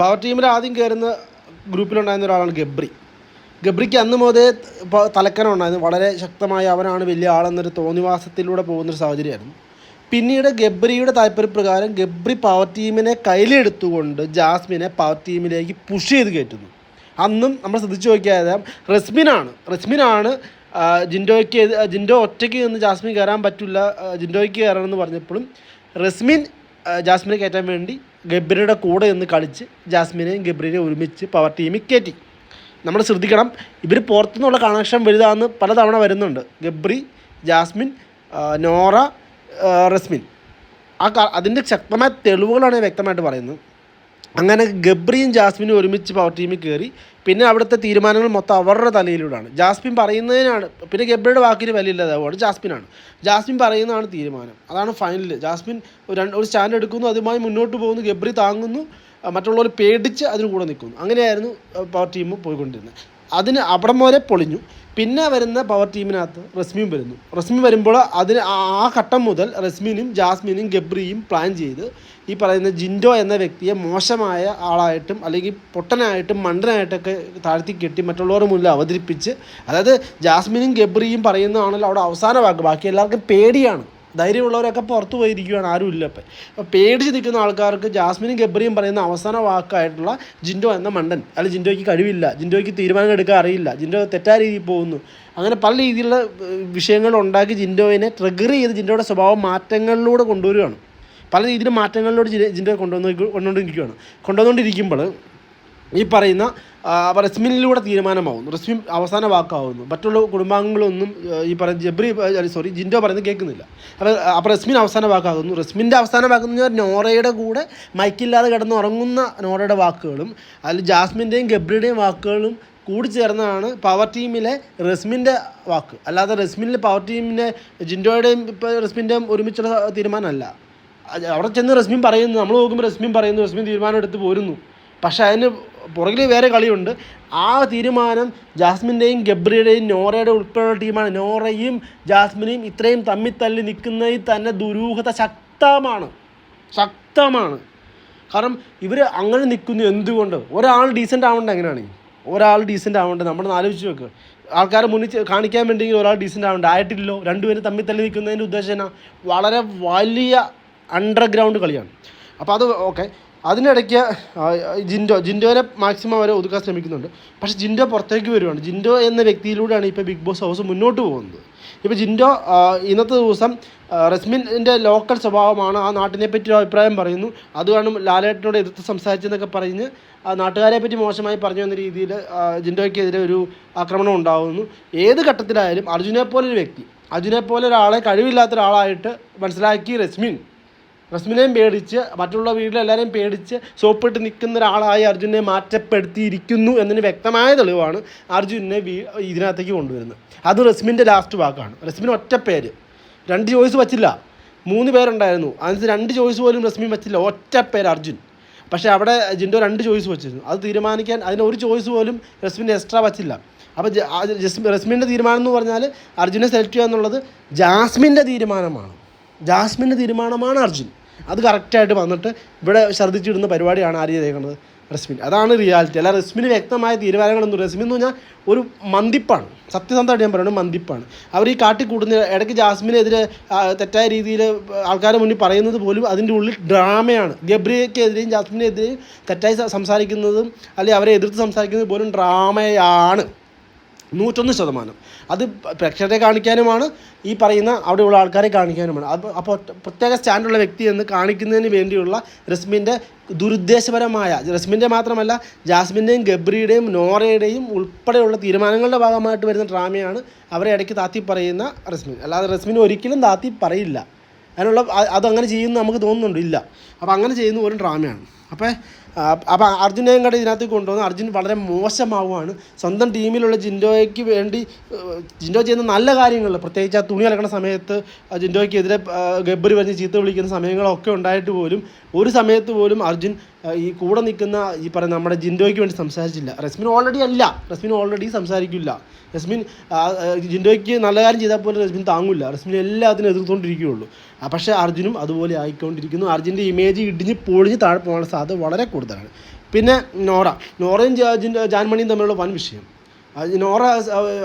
Power ടീമിൽ ആദ്യം കയറുന്ന ഗ്രൂപ്പിലുണ്ടായിരുന്ന ഒരാളാണ് ഗബ്രി. ഗബ്രിക്ക് അന്ന് മുതലേ തലക്കനുണ്ടായിരുന്നു വളരെ ശക്തമായ അവനാണ് വലിയ ആളെന്നൊരു തോന്നിവാസത്തിലൂടെ പോകുന്നൊരു സാഹചര്യമായിരുന്നു. പിന്നീട് ഗബ്രിയുടെ താല്പര്യപ്രകാരം ഗബ്രി പവർ ടീമിനെ കയ്യിലെടുത്തുകൊണ്ട് ജാസ്മിനെ പവർ ടീമിലേക്ക് പുഷ് ചെയ്ത് കയറ്റുന്നു. അന്നും നമ്മൾ ശ്രദ്ധിച്ചു നോക്കിയാൽ റസ്മിനാണ്. റസ്മിനാണ് ജിൻഡോയ്ക്ക് ജിൻഡോ ഒറ്റയ്ക്ക് നിന്ന് ജാസ്മിൻ കയറാൻ പറ്റില്ല ജിൻഡോയ്ക്ക് കയറണമെന്ന് പറഞ്ഞപ്പോഴും റസ്മിൻ ജാസ്മിനെ കയറ്റാൻ വേണ്ടി ഗബ്രിയുടെ കൂടെ നിന്ന് കളിച്ച് ജാസ്മിനെയും ഗബ്രിയെയും ഒരുമിച്ച് പവർ ടീമിൽ കയറ്റി. നമ്മൾ ശ്രദ്ധിക്കണം ഇവർ പുറത്തുനിന്നുള്ള കണക്ഷൻ വലുതാണെന്ന് പലതവണ വരുന്നുണ്ട്. ഗബ്രി ജാസ്മിൻ നോറ റസ്മിൻ. ആ അതിന്റെ ശക്തമായ തെളിവുകളാണ് വ്യക്തമായിട്ട് പറയുന്നത്. അങ്ങനെ ഗബ്രിയും ജാസ്മിനും ഒരുമിച്ച് പവർ ടീമിൽ കയറി പിന്നെ അവിടുത്തെ തീരുമാനങ്ങൾ മൊത്തം അവരുടെ തലയിലൂടെയാണ്. ജാസ്മിൻ പറയുന്നതിനാണ് പിന്നെ ഗബ്രിയുടെ വാക്കിന് വിലയില്ലാതാവുകയാണ് ജാസ്മിനാണ്. ജാസ്മിൻ പറയുന്നതാണ് തീരുമാനം. അതാണ് ഫൈനൽ ജാസ്മിൻ രണ്ട് ഒരു സ്റ്റാൻഡ് എടുക്കുന്നു അതുമായി മുന്നോട്ട് പോകുന്നു ഗബ്രി താങ്ങുന്നു മറ്റുള്ളവർ പേടിച്ച് അതിന് കൂടെ നിൽക്കുന്നു. അങ്ങനെയായിരുന്നു പവർ ടീം പോയിക്കൊണ്ടിരുന്നത്. അതിന് അവിടം വരെ പൊളിഞ്ഞു. പിന്നെ വരുന്ന പവർ ടീമിനകത്ത് റസ്മിയും വരുന്നു. റസ്മി വരുമ്പോൾ അതിന് ആ ഘട്ടം മുതൽ റസ്മിനും ജാസ്മിനും ഗബ്രിയും പ്ലാൻ ചെയ്ത് ഈ പറയുന്ന ജിൻഡോ എന്ന വ്യക്തിയെ മോശമായ ആളായിട്ടും അല്ലെങ്കിൽ പൊട്ടനായിട്ടും മണ്ടനായിട്ടൊക്കെ താഴ്ത്തി കെട്ടി മറ്റുള്ളവരുടെ മുന്നിൽ അവതരിപ്പിച്ച് അതായത് ജാസ്മിനും ഗബ്രിയും പറയുന്നതാണല്ലോ അവിടെ അവസാന വാക്ക്. ബാക്കി എല്ലാവർക്കും പേടിയാണ്. ധൈര്യമുള്ളവരൊക്കെ പുറത്തു പോയിരിക്കുകയാണ് ആരും ഇല്ല ഇപ്പം. അപ്പോൾ പേടിച്ച് നിൽക്കുന്ന ആൾക്കാർക്ക് ജാസ്മിനും ഗബ്രിയും പറയുന്ന അവസാന വാക്കായിട്ടുള്ള ജിൻഡോ എന്ന മണ്ടൻ അല്ല ജിൻഡോയ്ക്ക് കഴിവില്ല ജിൻഡോയ്ക്ക് തീരുമാനം എടുക്കാൻ അറിയില്ല ജിൻഡോ തെറ്റായ രീതിയിൽ പോകുന്നു. അങ്ങനെ പല രീതിയിലുള്ള വിഷയങ്ങൾ ഉണ്ടാക്കി ജിൻഡോയിനെ ട്രിഗർ ചെയ്ത് ജിൻഡോയുടെ സ്വഭാവം മാറ്റങ്ങളിലൂടെ കൊണ്ടുവരികയാണ് പല രീതിയിലും മാറ്റങ്ങളിലൂടെ ജിൻഡോ- ജിൻഡോ കൊണ്ടുവന്ന് കൊണ്ടുകൊണ്ടിരിക്കുകയാണ് കൊണ്ടുവന്നുകൊണ്ടിരിക്കുമ്പോൾ ഈ പറയുന്ന റസ്മിനിലൂടെ തീരുമാനമാവുന്നു. റസ്മിൻ അവസാന വാക്കാവുന്നു. മറ്റുള്ള കുടുംബാംഗങ്ങളൊന്നും ഈ പറയുന്ന ജബ്രി സോറി ജിൻഡോ പറയുന്നത് കേൾക്കുന്നില്ല. അപ്പോൾ അപ്പോൾ റസ്മിൻ അവസാന വാക്കാകുന്നു. റസ്മിന്റെ അവസാന വാക്കെന്ന് പറഞ്ഞാൽ നോറയുടെ കൂടെ മൈക്കില്ലാതെ കിടന്ന് ഉറങ്ങുന്ന നോറയുടെ വാക്കുകളും അതിൽ ജാസ്മിന്റെയും ഗബ്രിയുടെയും വാക്കുകളും കൂടി ചേർന്നതാണ് പവർ ടീമിലെ റസ്മിന്റെ വാക്ക്. അല്ലാതെ റസ്മിനിലെ പവർ ടീമിന്റെ ജിൻഡോയുടെയും ഇപ്പോൾ റസ്മിന്റെയും ഒരുമിച്ചുള്ള തീരുമാനമല്ല. അവിടെ ചെന്ന് റസ്മിൻ പറയുന്നു. നമ്മൾ നോക്കുമ്പോൾ റസ്മിൻ പറയുന്നു. റസ്മിൻ തീരുമാനം എടുത്ത് പോരുന്നു. പക്ഷേ അതിന് പുറകിൽ വേറെ കളിയുണ്ട്. ആ തീരുമാനം ജാസ്മിന്റെയും ഗബ്രിയുടെയും നോറയുടെ ഉൾപ്പെടെയുള്ള ടീമാണ്. നോറയും ജാസ്മിനെയും ഇത്രയും തമ്മിൽ തല്ലി നിൽക്കുന്നതിൽ തന്നെ ദുരൂഹത ശക്തമാണ്. ശക്തമാണ്. കാരണം ഇവർ അങ്ങനെ നിൽക്കുന്നു എന്തുകൊണ്ട്? ഒരാൾ ഡീസന്റ് ആവേണ്ട എങ്ങനെയാണ് ഒരാൾ ഡീസന്റ് ആവേണ്ടത് നമ്മൾ ആലോചിച്ച് നോക്കുക ആൾക്കാരെ മുന്നിൽ കാണിക്കാൻ വേണ്ടിയെങ്കിൽ ഒരാൾ ഡീസന്റ് ആവേണ്ട? ആയിട്ടില്ലല്ലോ. രണ്ടുപേരും തമ്മിൽ തല്ലി നിൽക്കുന്നതിന്റെ ഉദ്ദേശം വളരെ വലിയ അണ്ടർഗ്രൗണ്ട് കളിയാണ്. അപ്പോൾ അത് ഓക്കെ അതിനിടയ്ക്ക് ജിൻഡോ ജിൻഡോനെ മാക്സിമം അവരെ ഒതുക്കാൻ ശ്രമിക്കുന്നുണ്ട്. പക്ഷേ ജിൻഡോ പുറത്തേക്ക് വരുവാണ്. ജിൻഡോ എന്ന വ്യക്തിയിലൂടെയാണ് ഇപ്പോൾ ബിഗ് ബോസ് ഹൗസ് മുന്നോട്ട് പോകുന്നത്. ഇപ്പോൾ ജിൻഡോ ഇന്നത്തെ ദിവസം റസ്മിന്റെ ലോക്കൽ സ്വഭാവമാണ് ആ നാട്ടിനെ പറ്റി അഭിപ്രായം പറയുന്നു. അത് കാരണം ലാലേട്ടനോട് എതിർത്ത് സംസാരിച്ചെന്നൊക്കെ പറഞ്ഞ് നാട്ടുകാരെ പറ്റി മോശമായി പറഞ്ഞു എന്ന രീതിയിൽ ജിൻഡോയ്ക്കെതിരെ ഒരു ആക്രമണം ഉണ്ടാകുന്നു ഏത് ഘട്ടത്തിലായാലും അർജുനെ പോലൊരു വ്യക്തി അർജുനെ പോലെ ഒരാളെ കഴിവില്ലാത്ത ഒരാളായിട്ട് മനസ്സിലാക്കി റസ്മിൻ റസ്മിനെയും പേടിച്ച് മറ്റുള്ള വീട്ടിലെല്ലാവരെയും പേടിച്ച് സോപ്പിട്ട് നിൽക്കുന്ന ഒരാളായി അർജുനെ മാറ്റപ്പെടുത്തിയിരിക്കുന്നു എന്നതിന് വ്യക്തമായ തെളിവാണ് അർജുനെ ഇതിനകത്തേക്ക് കൊണ്ടുവരുന്നത്. അത് റസ്മിന്റെ ലാസ്റ്റ് വാക്കാണ്. റസ്മിന് ഒറ്റ പേര്. രണ്ട് ചോയ്സ് വച്ചില്ല. മൂന്ന് പേരുണ്ടായിരുന്നു. അതിന് രണ്ട് ചോയ്സ് പോലും റസ്മിൻ വച്ചില്ല. ഒറ്റ പേര് അർജുൻ. പക്ഷേ അവിടെ ജിൻഡോ രണ്ട് ചോയ്സ് വച്ചിരുന്നു. അത് തീരുമാനിക്കാൻ അതിന് ഒരു ചോയ്സ് പോലും റസ്മിന്റെ എക്സ്ട്രാ വച്ചില്ല. അപ്പോൾ റസ്മിന്റെ തീരുമാനം എന്ന് പറഞ്ഞാൽ അർജുനെ സെലക്ട് ചെയ്യുക എന്നുള്ളത് ജാസ്മിന്റെ തീരുമാനമാണ്. ജാസ്മിന്റെ തീരുമാനമാണ് അർജുൻ. അത് കറക്റ്റായിട്ട് വന്നിട്ട് ഇവിടെ ഛർദ്ദിച്ചിടുന്ന പരിപാടിയാണ് ആര് ചെയ്തേക്കുന്നത് റസ്മിൻ. അതാണ് റിയാലിറ്റി അല്ല റസ്മിന് വ്യക്തമായ തീരുമാനങ്ങളൊന്നും റസ്മിൻ എന്ന് പറഞ്ഞാൽ ഒരു മന്തിപ്പാണ് സത്യസന്ധമായിട്ട് ഞാൻ പറയുന്നത് മന്തിപ്പാണ് അവർ ഈ കാട്ടി കൂടുന്ന ഇടയ്ക്ക് ജാസ്മിനെതിരെ തെറ്റായ രീതിയിൽ ആൾക്കാരുടെ മുന്നിൽ പറയുന്നത് പോലും അതിന്റെ ഉള്ളിൽ ഡ്രാമയാണ്. ഗബ്രിയക്കെതിരെയും ജാസ്മിനെതിരെയും തെറ്റായി സംസാരിക്കുന്നതും അല്ലെങ്കിൽ അവരെ എതിർത്ത് സംസാരിക്കുന്നത് പോലും ഡ്രാമയാണ്. നൂറ്റൊന്ന് ശതമാനം. അത് പ്രേക്ഷകരെ കാണിക്കാനുമാണ് ഈ പറയുന്ന അവിടെയുള്ള ആൾക്കാരെ കാണിക്കാനുമാണ്. അത് അപ്പോൾ പ്രത്യേക സ്റ്റാൻഡുള്ള വ്യക്തി എന്ന് കാണിക്കുന്നതിന് വേണ്ടിയുള്ള റസ്മിന്റെ ദുരുദ്ദേശപരമായ റസ്മിന്റെ മാത്രമല്ല ജാസ്മിന്റെയും ഗബ്രിയുടെയും നോറയുടെയും ഉൾപ്പെടെയുള്ള തീരുമാനങ്ങളുടെ ഭാഗമായിട്ട് വരുന്ന ഡ്രാമയാണ് അവരെ ഇടയ്ക്ക് താത്തി പറയുന്ന റസ്മിൻ. അല്ലാതെ റസ്മിൻ ഒരിക്കലും താത്തി പറയില്ല. അതിനുള്ള അതങ്ങനെ ചെയ്യുന്നു നമുക്ക് തോന്നുന്നുണ്ട്. ഇല്ല. അപ്പോൾ അങ്ങനെ ചെയ്യുന്ന ഒരു ഡ്രാമയാണ്. അപ്പോൾ അപ്പോൾ അർജുനെയും കൂടെ ഇതിനകത്ത് കൊണ്ടുവന്ന് അർജുൻ വളരെ മോശമാവുകയാണ് സ്വന്തം ടീമിലുള്ള ജിൻഡോയ്ക്ക് വേണ്ടി ജിൻഡോ ചെയ്യുന്ന നല്ല കാര്യങ്ങൾ പ്രത്യേകിച്ച് ആ തുണി അലക്കണ സമയത്ത് ജിൻഡോയ്ക്കെതിരെ ഗബ്ബർ പറഞ്ഞ് ചീത്ത വിളിക്കുന്ന സമയങ്ങളൊക്കെ ഉണ്ടായിട്ട് പോലും ഒരു സമയത്ത് പോലും അർജുൻ ഈ കൂടെ നിൽക്കുന്ന ഈ പറയുന്ന നമ്മുടെ ജിൻഡോയ്ക്ക് വേണ്ടി സംസാരിച്ചില്ല. റസ്മിൻ ഓൾറെഡി അല്ല. റസ്മിൻ ഓൾറെഡി സംസാരിക്കില്ല. റസ്മിൻ ജിൻഡോയ്ക്ക് നല്ല കാര്യം ചെയ്താൽ പോലും റസ്മിൻ താങ്ങില്ല. റസ്മിൻ എല്ലാത്തിനും എതിർത്തുകൊണ്ടിരിക്കുകയുള്ളൂ. പക്ഷേ അർജുനും അതുപോലെ ആയിക്കൊണ്ടിരിക്കുന്നു. അർജുന്റെ ഇമേജ് ഇടിഞ്ഞ് പൊളിഞ്ഞ് താഴെ പോകാനുള്ള സാധ്യത വളരെ കൂടുതലാണ്. പിന്നെ നോറ നോറയും ജാജിന്റെ ജിൻ- ജാൻമണിയും തമ്മിലുള്ള വൻ വിഷയം. നോറ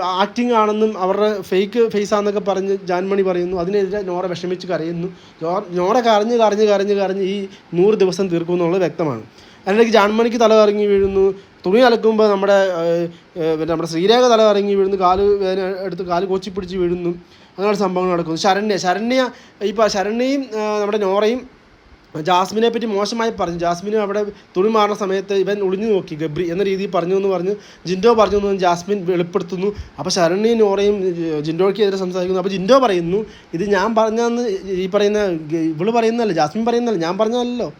ആക്ടിങ് ആണെന്നും അവരുടെ ഫേക്ക് ഫേസ് ആണെന്നൊക്കെ പറഞ്ഞ് ജാൻമണി പറയുന്നു. അതിനെതിരെ നോറ വിഷമിച്ച് കരയുന്നു. നോറ കരഞ്ഞ് കരഞ്ഞ് കരഞ്ഞ് കരഞ്ഞ് ഈ നൂറ് ദിവസം തീർക്കും എന്നുള്ളത് വ്യക്തമാണ്. അതിനിടയ്ക്ക് ജാൻമണിക്ക് തല കറങ്ങി വീഴുന്നു. തുണി അലക്കുമ്പോൾ നമ്മുടെ പിന്നെ നമ്മുടെ ശ്രീരേഖ തല കറങ്ങി വീഴുന്നു. കാൽ വേദന എടുത്ത് കാൽ കൊച്ചി പിടിച്ച് വീഴുന്നു. അങ്ങനെയുള്ള സംഭവങ്ങൾ നടക്കുന്നു. ശരണ്യ ശരണ്യ ഇപ്പോൾ ശരണ്യയും നമ്മുടെ നോറയും ജാസ്മിനെ പറ്റി മോശമായി പറഞ്ഞു. ജാസ്മിന് അവിടെ തുണി മാറുന്ന സമയത്ത് ഇവൻ ഒളിഞ്ഞു നോക്കി. ഗബ്രി എന്ന രീതിയിൽ പറഞ്ഞു എന്ന് പറഞ്ഞ് ജിൻഡോ പറഞ്ഞു എന്ന് ജാസ്മിൻ വെളിപ്പെടുത്തുന്നു. അപ്പോൾ ശരണി നോറയും ജിൻഡോയ്ക്ക് എതിരെ സംസാരിക്കുന്നു. അപ്പോൾ ജിൻഡോ പറയുന്നു ഇത് ഞാൻ പറഞ്ഞെന്ന് ഈ പറയുന്ന ഇവൾ പറയുന്നതല്ല? ജാസ്മിൻ പറയുന്നതല്ല? ഞാൻ പറഞ്ഞതല്ലോ.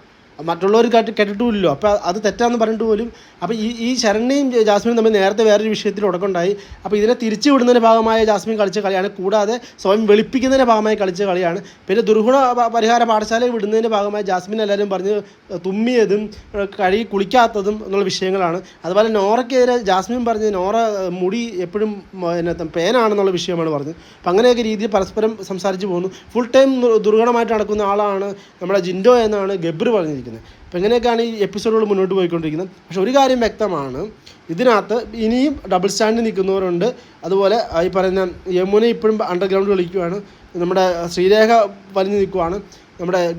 മറ്റുള്ളവർ കേട്ട് കേട്ടിട്ടുമില്ലല്ലോ. അപ്പോൾ അത് തെറ്റാന്ന് പറഞ്ഞിട്ട് പോലും അപ്പോൾ ഈ ഈ ശരണ്യയും ജാസ്മിനും തമ്മിൽ നേരത്തെ വേറൊരു വിഷയത്തിൽ ഉടക്കുണ്ടായി അപ്പോൾ ഇതിനെ തിരിച്ചു വിടുന്നതിന്റെ ഭാഗമായ ജാസ്മിൻ കളിച്ച കളിയാണ്. കൂടാതെ സ്വയം വെളുപ്പിക്കുന്നതിന്റെ ഭാഗമായി കളിച്ച കളിയാണ്. പിന്നെ ദുർഗുണ പരിഹാര പാഠശാലയിൽ വിടുന്നതിന്റെ ഭാഗമായി ജാസ്മിൻ എല്ലാവരും പറഞ്ഞ് തുമ്മിയതും കഴുകി കുളിക്കാത്തതും എന്നുള്ള വിഷയങ്ങളാണ്. അതുപോലെ നോറയ്ക്കെതിരെ ജാസ്മിൻ പറഞ്ഞ് നോറ മുടി എപ്പോഴും പിന്നെ പേനാണെന്നുള്ള വിഷയമാണ് പറഞ്ഞത് അപ്പം അങ്ങനെയൊക്കെ രീതിയിൽ പരസ്പരം സംസാരിച്ച് പോകുന്നു. ഫുൾ ടൈം ദുർഗണമായിട്ട് നടക്കുന്ന ആളാണ് നമ്മുടെ ജിൻഡോ എന്നാണ് ഗബ്രു പറഞ്ഞിരിക്കുന്നത്. അപ്പം ഇങ്ങനെയൊക്കെയാണ് ഈ എപ്പിസോഡുകൾ മുന്നോട്ട് പോയിക്കൊണ്ടിരിക്കുന്നത്? പക്ഷെ ഒരു കാര്യം വ്യക്തമാണ്. ഇതിനകത്ത് ഇനിയും ഡബിൾ സ്റ്റാൻഡിൽ നിൽക്കുന്നവരുണ്ട്. അതുപോലെ ഈ പറയുന്ന യമുന ഇപ്പോഴും അണ്ടർഗ്രൗണ്ട് കളിക്കുകയാണ്. നമ്മുടെ ശ്രീരേഖ വലിഞ്ഞു നിൽക്കുവാണ്. നമ്മുടെ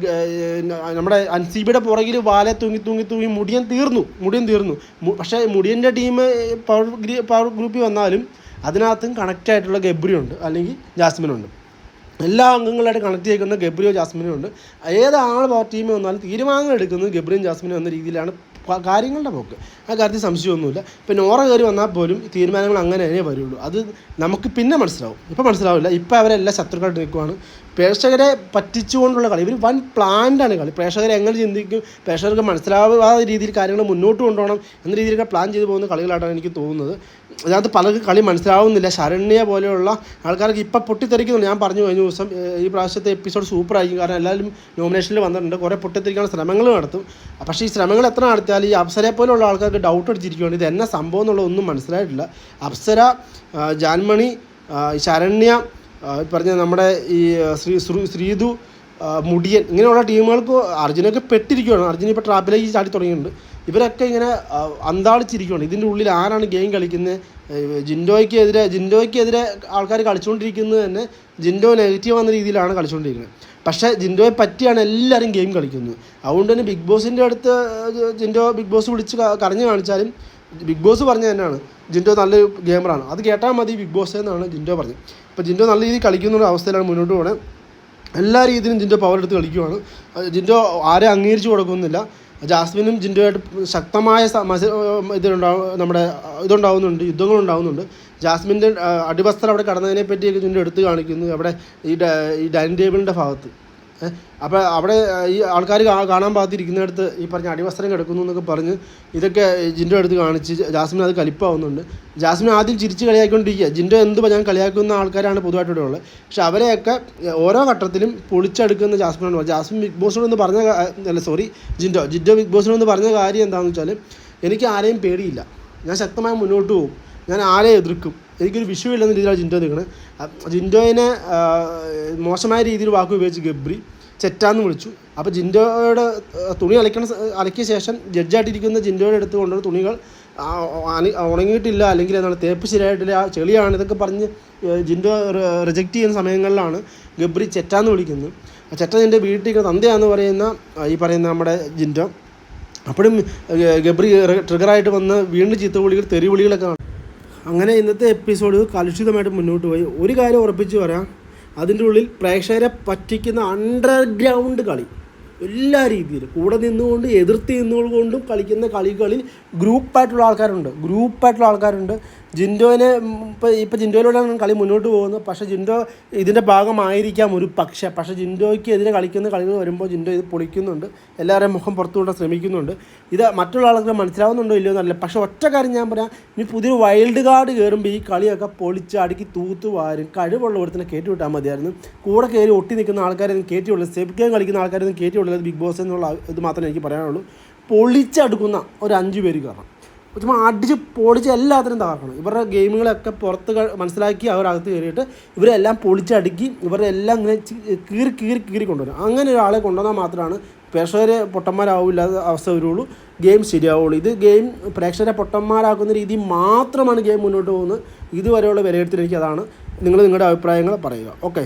നമ്മുടെ അൻസിബിയുടെ പുറകിൽ വാലെ തൂങ്ങി തൂങ്ങി തൂങ്ങി മുടിയൻ തീർന്നു. മുടിയൻ തീർന്നു. പക്ഷേ മുടിയന്റെ ടീം പവർ പവർ ഗ്രൂപ്പിൽ വന്നാലും അതിനകത്തും കണക്റ്റ് ആയിട്ടുള്ള ഗബ്രിയുണ്ട്. അല്ലെങ്കിൽ ജാസ്മിനുണ്ട്. എല്ലാ അംഗങ്ങളായിട്ട് കണക്ട് ചെയ്യുന്ന ഗബ്രിയോ ജാസ്മിനും ഉണ്ട്. ഏതാൾ പവർ ടീമിൽ വന്നാലും തീരുമാനങ്ങൾ എടുക്കുന്നത് ഗബ്രിയും ജാസ്മിനും എന്ന രീതിയിലാണ് കാര്യങ്ങളുടെ പോക്ക്. ആ കാര്യത്തിൽ സംശയമൊന്നുമില്ല. ഇപ്പം നോറ കയറി വന്നാൽ പോലും തീരുമാനങ്ങൾ അങ്ങനെ തന്നെ വരുള്ളൂ. അത് നമുക്ക് പിന്നെ മനസ്സിലാവും. ഇപ്പം മനസ്സിലാവില്ല. ഇപ്പം അവരെല്ലാം ശത്രുക്കളായിട്ട് നിൽക്കുവാണ്. പ്രേക്ഷകരെ പറ്റിച്ചുകൊണ്ടുള്ള കളി. ഇവർ വൻ പ്ലാൻഡാണ് കളി. പ്രേക്ഷകരെ എങ്ങനെ ചിന്തിക്കും? പ്രേക്ഷകർക്ക് മനസ്സിലാവാത്ത രീതിയിൽ കാര്യങ്ങൾ മുന്നോട്ട് കൊണ്ടുപോകണം എന്ന രീതിയിലൊക്കെ പ്ലാൻ ചെയ്തു പോകുന്ന കളികളായിട്ടാണ് എനിക്ക് തോന്നുന്നത്. അതിനകത്ത് പലർക്കും കളി മനസ്സിലാവുന്നില്ല. ശരണ്യ പോലെയുള്ള ആൾക്കാർക്ക് ഇപ്പം പൊട്ടിത്തെറിക്കുന്നുണ്ട്. ഞാൻ പറഞ്ഞു കഴിഞ്ഞ ദിവസം ഈ പ്രാവശ്യത്തെ എപ്പിസോഡ് സൂപ്പർ സൂപ്പറായിരിക്കും കാരണം എല്ലാവരും നോമിനേഷനിൽ വന്നിട്ടുണ്ട്. കുറേ പൊട്ടിത്തെറിക്കാനുള്ള ശ്രമങ്ങൾ നടത്തും. പക്ഷേ ഈ ശ്രമങ്ങൾ എത്ര നടത്തിയാലും ഈ അപ്സരയെ പോലെയുള്ള ആൾക്കാർക്ക് ഡൗട്ട് അടിച്ചിരിക്കുകയാണ് ഇത് എന്നെ സംഭവം എന്നുള്ളതൊന്നും മനസ്സിലായിട്ടില്ല. അപ്സര ജാൻമണി ശരണ്യ പറഞ്ഞ നമ്മുടെ ഈ ശ്രീ ശ്രീ- ശ്രീതു മുടിയൻ ഇങ്ങനെയുള്ള ടീമുകൾക്ക് അർജുനൊക്കെ പെട്ടിരിക്കുകയാണ് അർജുന ഇപ്പോൾ ട്രാപ്പിലേക്ക് ചാടി തുടങ്ങിയിട്ടുണ്ട്. ഇവരൊക്കെ ഇങ്ങനെ അന്താളിച്ചിരിക്കുകയാണ് ഇതിന്റെ ഉള്ളിൽ ആരാണ് ഗെയിം കളിക്കുന്നത് ജിൻഡോയ്ക്കെതിരെ ജിൻഡോയ്ക്കെതിരെ ആൾക്കാർ കളിച്ചുകൊണ്ടിരിക്കുന്നത് തന്നെ ജിൻഡോ നെഗറ്റീവ് എന്ന രീതിയിലാണ് കളിച്ചുകൊണ്ടിരിക്കുന്നത് പക്ഷേ ജിൻഡോയെ പറ്റിയാണ് എല്ലാവരും ഗെയിം കളിക്കുന്നത്. അതുകൊണ്ട് തന്നെ ബിഗ് ബോസിന്റെ അടുത്ത് ജിൻഡോ ബിഗ് ബോസ് വിളിച്ച് കരഞ്ഞു കാണിച്ചാലും ബിഗ് ബോസ് പറഞ്ഞ തന്നെയാണ്. ജിൻഡോ നല്ലൊരു ഗെയിമറാണ് അത് കേട്ടാൽ മതി ബിഗ് ബോസ് എന്നാണ് ജിൻഡോ പറഞ്ഞത്. അപ്പോൾ ജിൻഡോ നല്ല രീതിയിൽ കളിക്കുന്ന ഒരു അവസ്ഥയിലാണ് മുന്നോട്ട് പോകുന്നത് എല്ലാ രീതിയിലും ജിൻഡോ പവർ എടുത്ത് കളിക്കുവാണ്. ജിൻഡോ ആരെ അംഗീകരിച്ചു കൊടുക്കുന്നില്ല. ജാസ്മിനും ജിൻഡോയായിട്ട് ശക്തമായ ഇതുണ്ടാവും നമ്മുടെ ഇതുണ്ടാവുന്നുണ്ട് യുദ്ധങ്ങളുണ്ടാവുന്നുണ്ട്. ജാസ്മിന്റെ അടിവസ്ത്രം അവിടെ കടന്നതിനെ പറ്റിയൊക്കെ ജിൻഡോ എടുത്തു കാണിക്കുന്നു. അവിടെ ഈ ഡൈനിങ് ടേബിളിന്റെ ഭാഗത്ത്. അപ്പോൾ അവിടെ ഈ ആൾക്കാർ കാണാൻ പാകത്തിരിക്കുന്നിടത്ത് ഈ പറഞ്ഞ അടിവസ്ത്രം കിടക്കുന്നു എന്നൊക്കെ പറഞ്ഞ് ഇതൊക്കെ ജിൻഡോ അടുത്ത് കാണിച്ച് ജാസ്മിൻ അത് കലിപ്പാവുന്നുണ്ട്. ജാസ്മിൻ ആദ്യം ചിരിച്ച് കളിയാക്കിക്കൊണ്ടിരിക്കുക ജിൻഡോ എന്ത് ഞാൻ കളിയാക്കുന്ന ആൾക്കാരാണ് പൊതുവായിട്ട് ഇവിടെ ഉള്ളത്. പക്ഷെ അവരെയൊക്കെ ഓരോ ഘട്ടത്തിലും പൊളിച്ചെടുക്കുന്ന ജാസ്മിനാണ്. ജാസ്മിൻ ബിഗ് ബോസിനോട് പറഞ്ഞ അല്ല സോറി ജിൻഡോ ജിൻഡോ ബിഗ് ബോസിനോട് പറഞ്ഞ കാര്യം എന്താണെന്ന് വെച്ചാൽ എനിക്ക് ആരെയും പേടിയില്ല. ഞാൻ ശക്തമായി മുന്നോട്ട് പോകും. ഞാൻ ആരെയും എതിർക്കും. എനിക്കൊരു വിഷയമില്ലെന്ന രീതിയിലാണ് ജിൻഡോ നിൽക്കുന്നത് ജിൻഡോയിനെ മോശമായ രീതിയിൽ വാക്ക് ഉപയോഗിച്ച് ഗബ്രി ചെറ്റാന്ന് വിളിച്ചു. അപ്പോൾ ജിൻഡോയുടെ തുണി അലക്കണ അലക്കിയ ശേഷം ജഡ്ജായിട്ടിരിക്കുന്ന ജിൻഡോയുടെ അടുത്ത് കൊണ്ടുവന്ന തുണികൾ ഉണങ്ങിയിട്ടില്ല അല്ലെങ്കിൽ എന്താണ് തേപ്പ് ശരിയായിട്ടില്ല ആ ചെളിയാണ് ഇതൊക്കെ പറഞ്ഞ് ജിൻഡോ റിജക്റ്റ് ചെയ്യുന്ന സമയങ്ങളിലാണ് ഗബ്രി ചെറ്റാന്ന് വിളിക്കുന്നത്. ചെറ്റ നിന്റെ വീട്ടിൽ തന്തയാന്ന് പറയുന്ന ഈ പറയുന്ന നമ്മുടെ ജിൻഡോ. അപ്പോഴും ഗബ്രി ട്രിഗറായിട്ട് വന്ന് വീണ്ടും ചീത്തവിളികൾ തെറിവിളികളൊക്കെ കാണും. അങ്ങനെ ഇന്നത്തെ എപ്പിസോഡ് കലുഷിതമായിട്ട് മുന്നോട്ട് പോയി. ഒരു കാര്യം ഉറപ്പിച്ച് പറയാം. അതിന്റെ ഉള്ളിൽ പ്രേക്ഷകരെ പറ്റിക്കുന്ന അണ്ടർഗ്രൗണ്ട് കളി. എല്ലാ രീതിയിലും. കൂടെ നിന്നുകൊണ്ട് എതിർത്ത് നിന്നുകൊണ്ടും കളിക്കുന്ന കളികളിൽ ഗ്രൂപ്പായിട്ടുള്ള ആൾക്കാരുണ്ട്. ഗ്രൂപ്പായിട്ടുള്ള ആൾക്കാരുണ്ട്. ജിൻഡോനെ ഇപ്പോൾ ഇപ്പോൾ ജിൻഡോയിലൂടെയാണ് കളി മുന്നോട്ട് പോകുന്നത്. പക്ഷേ ജിൻഡോ ഇതിന്റെ ഭാഗമായിരിക്കാം ഒരു പക്ഷേ. പക്ഷേ ജിൻഡോയ്ക്ക് എതിരെ കളിക്കുന്ന കളികൾ വരുമ്പോൾ ജിൻഡോ ഇത് പൊളിക്കുന്നുണ്ട്. എല്ലാവരെയും മുഖം പുറത്തു കൊണ്ടാൻ ശ്രമിക്കുന്നുണ്ട്. ഇത് മറ്റുള്ള ആൾക്കാർ മനസ്സിലാവുന്നുണ്ടോ ഇല്ലയോ എന്നല്ല പക്ഷേ ഒറ്റ കാര്യം ഞാൻ പറയാം. ഇനി പുതിയ വൈൽഡ് കാർഡ് കയറുമ്പോൾ ഈ കളിയൊക്കെ പൊളിച്ച് അടുക്കി തൂത്ത് വാരും. കഴിവുള്ള ഒരുത്തിനെ കയറ്റി വിട്ടാൽ മതിയായിരുന്നു. കൂടെ കയറി ഒട്ടി നിൽക്കുന്ന ആൾക്കാരെ കയറ്റി വിടും സെബ് ഗെയിം കളിക്കുന്ന ആൾക്കാരെ കയറ്റി വിടുന്നത് ബിഗ് ബോസ് എന്നുള്ള ഇത് മാത്രമേ എനിക്ക് പറയാനുള്ളൂ. പൊളിച്ചടുക്കുന്ന ഒരു അഞ്ച് പേര് കാരണം ചുമ്മാ അടിച്ച് പൊളിച്ച് എല്ലാത്തിനും തകർക്കണം. ഇവരുടെ ഗെയിമുകളൊക്കെ പുറത്ത് മനസ്സിലാക്കി അവരകത്ത് കയറിയിട്ട് ഇവരെല്ലാം പൊളിച്ചടുക്കി ഇവരുടെ എല്ലാം ഇങ്ങനെ കീറി കീറി കീറി കൊണ്ടുവരും. അങ്ങനെ ഒരാളെ കൊണ്ടുവന്നാൽ മാത്രമാണ് പ്രേക്ഷകരെ പൊട്ടന്മാരാവില്ലാത്ത അവസ്ഥ വരുള്ളൂ. ഗെയിം ശരിയാവുള്ളൂ. ഇത് ഗെയിം പ്രേക്ഷകരെ പൊട്ടന്മാരാക്കുന്ന രീതി മാത്രമാണ് ഗെയിം മുന്നോട്ട് പോകുന്നത്. ഇതുവരെയുള്ള വിലയിരുത്തൽ അതാണ്. നിങ്ങൾ നിങ്ങളുടെ അഭിപ്രായങ്ങൾ പറയുക. ഓക്കെ.